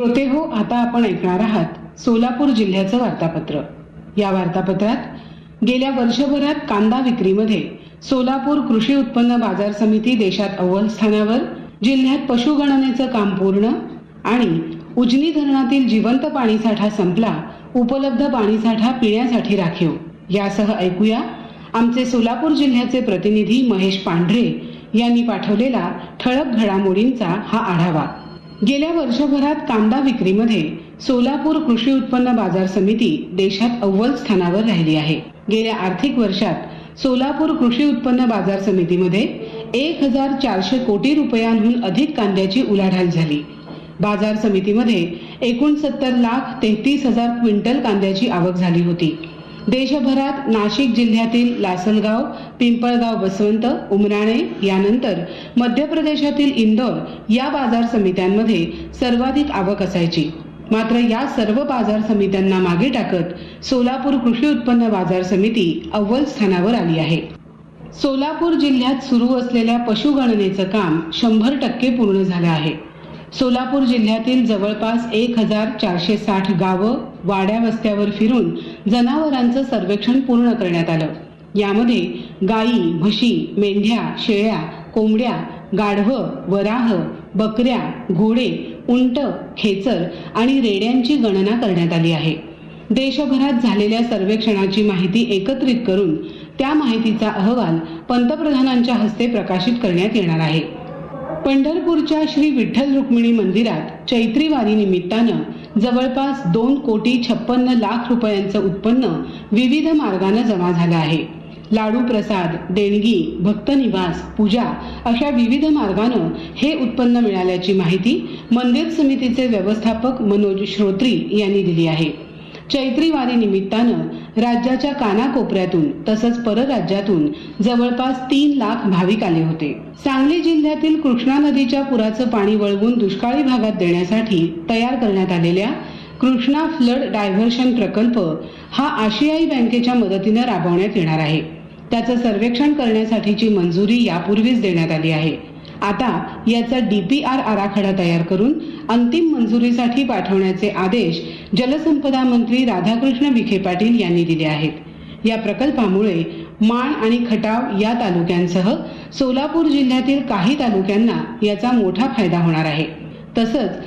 श्रोते हो आता आपण ऐकणार आहात सोलापूर जिल्ह्याचं वार्तापत्र. या वार्तापत्रात गेल्या वर्षभरात कांदा विक्रीमध्ये सोलापूर कृषी उत्पन्न बाजार समिती देशात अव्वल स्थानावर जिल्ह्यात पशुगणनेचं काम पूर्ण आणि उजनी धरणातील जिवंत पाणीसाठा संपला उपलब्ध पाणीसाठा पिण्यासाठी राखीव. यासह ऐकूया आमचे सोलापूर जिल्ह्याचे प्रतिनिधी महेश पांढरे यांनी पाठवलेला ठळक घडामोडींचा हा आढावा. गेल्या वर्षभरात कांदा विक्रीमध्ये सोलापूर कृषी उत्पन्न बाजार समिती देशात अव्वल स्थानावर राहिली आहे. गेल्या आर्थिक वर्षात सोलापूर कृषी उत्पन्न बाजार समितीमध्ये एक हजार चारशे कोटी रुपयांहून अधिक कांद्याची उलाढाल झाली. बाजार समितीमध्ये एकोणसत्तर लाख तेहतीस हजार क्विंटल कांद्याची आवक झाली होती. देशभरात नाशिक जिल्ह्यातील लासलगाव पिंपळगाव बसवंत उमराणे यानंतर मध्य प्रदेशातील इंदोर या बाजार समित्यांमध्ये सर्वाधिक आवक असायची. मात्र या सर्व बाजार समित्यांना मागे टाकत सोलापूर कृषी उत्पन्न बाजार समिती अव्वल स्थानावर आली आहे. सोलापूर जिल्ह्यात सुरू असलेल्या पशुगणनेचं काम शंभर टक्के पूर्ण झालं आहे. सोलापूर जिल्ह्यातील जवळपास एक हजार चारशे साठ गावं वाड्या वस्त्यावर फिरून जनावरांचं सर्वेक्षण पूर्ण करण्यात आलं. यामध्ये गायी म्हशी मेंढ्या शेळ्या कोंबड्या गाढवं वराह बकऱ्या घोडे उंट खेचर आणि रेड्यांची गणना करण्यात आली आहे. देशभरात झालेल्या सर्वेक्षणाची माहिती एकत्रित करून त्या माहितीचा अहवाल पंतप्रधानांच्या हस्ते प्रकाशित करण्यात येणार आहे. पंढरपूरच्या श्री विठ्ठल रुक्मिणी मंदिरात चैत्री वारी निमित्तानं जवळपास दोन कोटी छप्पन्न लाख रुपयांचं उत्पन्न विविध मार्गाने जमा झालं आहे. लाडू प्रसाद देणगी भक्त निवास पूजा अशा विविध मार्गानं हे उत्पन्न मिळाल्याची माहिती मंदिर समितीचे व्यवस्थापक मनोज श्रोत्री यांनी दिली आहे. चैत्री वारी निमित्तानं राज्याच्या कानाकोपऱ्यातून तसंच परराज्यातून जवळपास तीन लाख भाविक आले होते. सांगली जिल्ह्यातील कृष्णा नदीच्या पुराचं पाणी वळवून दुष्काळी भागात देण्यासाठी तयार करण्यात आलेल्या कृष्णा फ्लड डायव्हर्शन प्रकल्प हा आशियाई बँकेच्या मदतीनं राबवण्यात येणार आहे. त्याचं सर्वेक्षण करण्यासाठीची मंजुरी यापूर्वीच देण्यात आली आहे. आता याचा डीपीआर आराखडा तयार करून अंतिम मंजुरीसाठी पाठवण्याचे आदेश जलसंपदा मंत्री राधाकृष्ण विखे पाटील यांनी दिले आहेत. या प्रकल्पामुळे माण आणि खटाव या तालुक्यांसह सोलापूर जिल्ह्यातील काही तालुक्यांना याचा मोठा फायदा होणार आहे. तसंच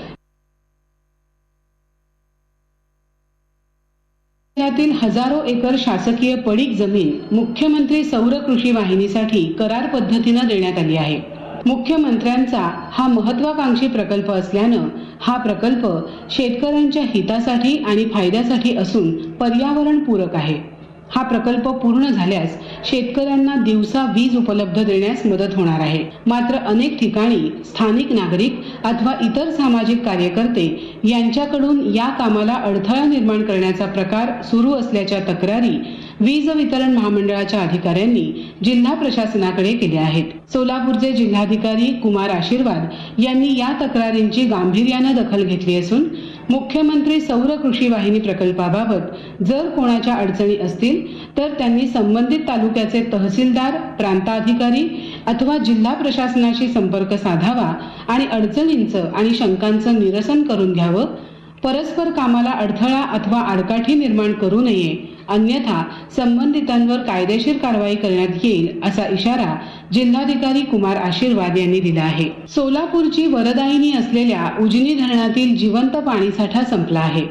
जिल्ह्यातील हजारो एकर शासकीय पडीक जमीन मुख्यमंत्री सौर कृषी वाहिनीसाठी करार पद्धतीनं देण्यात आली आहे. मुख्यमंत्र्यांचा हा महत्वाकांक्षी प्रकल्प असल्यानं हा प्रकल्प शेतकऱ्यांच्या हितासाठी आणि फायद्यासाठी असून पर्यावरणपूरक आहे. हा प्रकल्प पूर्ण झाल्यास शेतकऱ्यांना दिवसा वीज उपलब्ध देण्यास मदत होणार आहे. मात्र अनेक ठिकाणी स्थानिक नागरिक अथवा इतर सामाजिक कार्यकर्ते यांच्याकडून या कामाला अडथळा निर्माण करण्याचा प्रकार सुरू असल्याच्या तक्रारी वीज वितरण महामंडळाच्या अधिकाऱ्यांनी जिल्हा प्रशासनाकडे केल्या आहेत. सोलापूरचे जिल्हाधिकारी कुमार आशीर्वाद यांनी या तक्रारींची गांभीर्यानं दखल घेतली असून मुख्यमंत्री सौर कृषी वाहिनी प्रकल्पाबाबत जर कोणाच्या अडचणी असतील तर त्यांनी संबंधित तालुक्याचे तहसीलदार प्रांताधिकारी अथवा जिल्हा प्रशासनाशी संपर्क साधावा आणि अडचणींचं आणि शंकांचं निरसन करून घ्यावं परस्पर कामाला अडथळा अथवा आडकाठी निर्माण करू नये अन्यथा संबंधितांवर कायदेशीर कारवाई करण्यात येईल असा इशारा जिल्हाधिकारी कुमार आशीर्वाद यांनी दिला आहे. सोलापूरची वरदायिनी असलेल्या उजनी धरणातील जिवंत पाणीसाठा संपला आहे.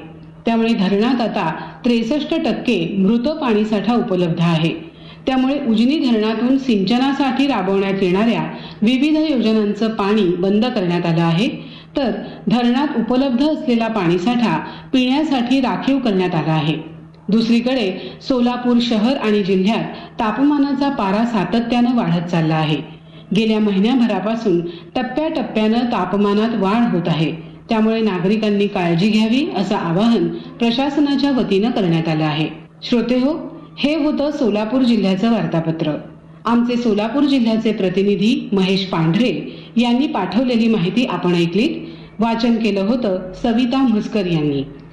त्यामुळे धरणात आता त्रेसष्ट टक्के मृत पाणीसाठा उपलब्ध आहे. त्यामुळे उजनी धरणातून सिंचनासाठी राबवण्यात येणाऱ्या विविध योजनांचं पाणी बंद करण्यात आलं आहे. तर धरणात उपलब्ध असलेला पाणीसाठा पिण्यासाठी राखीव करण्यात आला आहे. दुसरीकडे सोलापूर शहर आणि जिल्ह्यात तापमानाचा पारा सातत्यानं वाढत चालला आहे. गेल्या महिन्याभरापासून टप्प्याटप्प्यानं तापमानात वाढ होत आहे. त्यामुळे नागरिकांनी काळजी घ्यावी असं आवाहन प्रशासनाच्या वतीनं करण्यात आलं आहे. श्रोते हो हे होतं सोलापूर जिल्ह्याचं वार्तापत्र. आमचे सोलापूर जिल्ह्याचे प्रतिनिधी महेश पांढरे यांनी पाठवलेली माहिती आपण ऐकलीत. वाचन केलं होतं सविता म्हसकर यांनी.